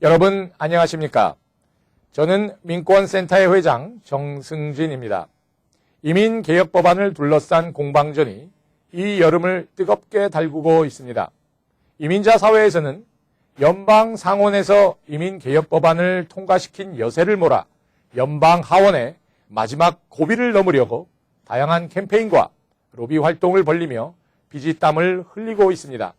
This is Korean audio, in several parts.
여러분 안녕하십니까? 저는 민권센터의 회장 정승진입니다. 이민 개혁 법안을 둘러싼 공방전이 이 여름을 뜨겁게 달구고 있습니다. 이민자 사회에서는 연방 상원에서 이민 개혁 법안을 통과시킨 여세를 몰아 연방 하원에 마지막 고비를 넘으려고 다양한 캠페인과 로비 활동을 벌리며 비지땀을 흘리고 있습니다.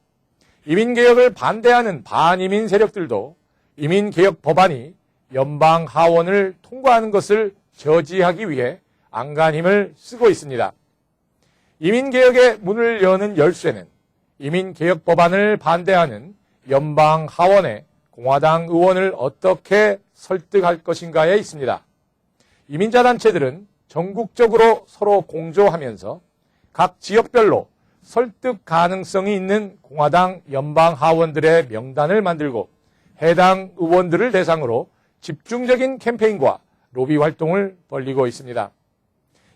이민 개혁을 반대하는 반이민 세력들도 이민개혁 법안이 연방 하원을 통과하는 것을 저지하기 위해 안간 힘을 쓰고 있습니다. 이민개혁의 문을 여는 열쇠는 이민개혁 법안을 반대하는 연방 하원의 공화당 의원을 어떻게 설득할 것인가에 있습니다. 이민자 단체들은 전국적으로 서로 공조하면서 각 지역별로 설득 가능성이 있는 공화당 연방 하원들의 명단을 만들고 해당 의원들을 대상으로 집중적인 캠페인과 로비 활동을 벌리고 있습니다.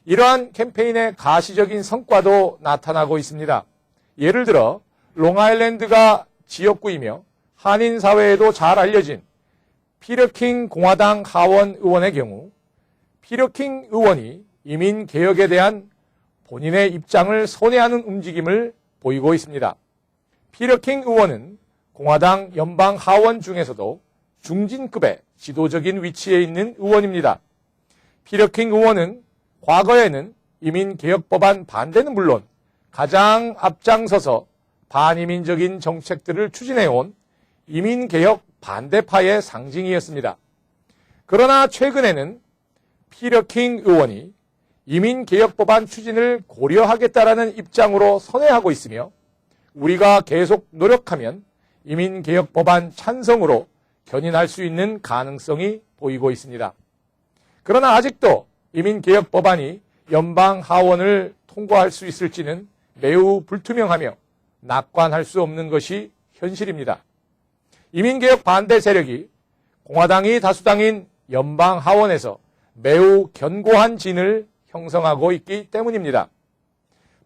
이러한 캠페인의 가시적인 성과도 나타나고 있습니다. 예를 들어 롱아일랜드가 지역구이며 한인 사회에도 잘 알려진 피러킹 공화당 하원 의원의 경우 피러킹 의원이 이민 개혁에 대한 본인의 입장을 선회하는 움직임을 보이고 있습니다. 피러킹 의원은 공화당 연방 하원 중에서도 중진급의 지도적인 위치에 있는 의원입니다. 피러킹 의원은 과거에는 이민개혁법안 반대는 물론 가장 앞장서서 반이민적인 정책들을 추진해온 이민개혁 반대파의 상징이었습니다. 그러나 최근에는 피러킹 의원이 이민개혁법안 추진을 고려하겠다라는 입장으로 선회하고 있으며 우리가 계속 노력하면 이민개혁 법안 찬성으로 견인할 수 있는 가능성이 보이고 있습니다. 그러나 아직도 이민개혁 법안이 연방 하원을 통과할 수 있을지는 매우 불투명하며 낙관할 수 없는 것이 현실입니다. 이민개혁 반대 세력이 공화당이 다수당인 연방 하원에서 매우 견고한 진을 형성하고 있기 때문입니다.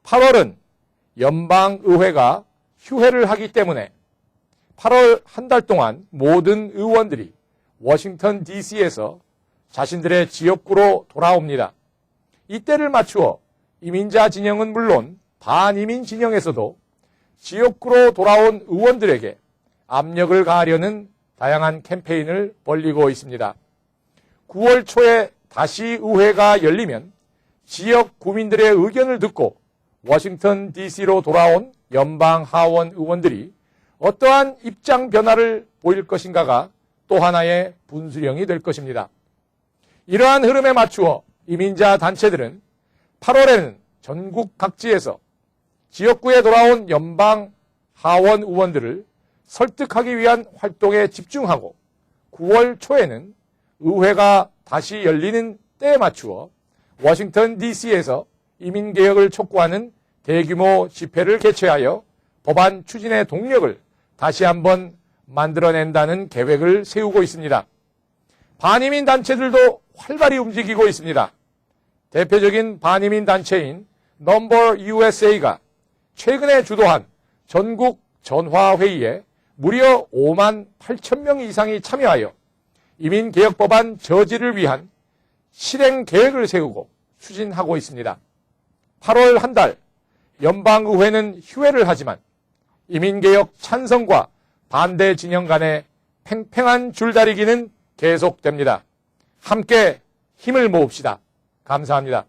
8월은 연방의회가 휴회를 하기 때문에 8월 한 달 동안 모든 의원들이 워싱턴 DC에서 자신들의 지역구로 돌아옵니다. 이때를 맞추어 이민자 진영은 물론 반이민 진영에서도 지역구로 돌아온 의원들에게 압력을 가하려는 다양한 캠페인을 벌리고 있습니다. 9월 초에 다시 의회가 열리면 지역 구민들의 의견을 듣고 워싱턴 DC로 돌아온 연방 하원 의원들이 어떠한 입장 변화를 보일 것인가가 또 하나의 분수령이 될 것입니다. 이러한 흐름에 맞추어 이민자 단체들은 8월에는 전국 각지에서 지역구에 돌아온 연방 하원 의원들을 설득하기 위한 활동에 집중하고 9월 초에는 의회가 다시 열리는 때에 맞추어 워싱턴 DC에서 이민개혁을 촉구하는 대규모 집회를 개최하여 법안 추진의 동력을 다시 한번 만들어낸다는 계획을 세우고 있습니다. 반이민 단체들도 활발히 움직이고 있습니다. 대표적인 반이민 단체인 넘버 USA가 최근에 주도한 전국 전화회의에 무려 5만 8천 명 이상이 참여하여 이민개혁법안 저지를 위한 실행 계획을 세우고 추진하고 있습니다. 8월 한 달 연방의회는 휴회를 하지만 이민개혁 찬성과 반대 진영 간의 팽팽한 줄다리기는 계속됩니다. 함께 힘을 모읍시다. 감사합니다.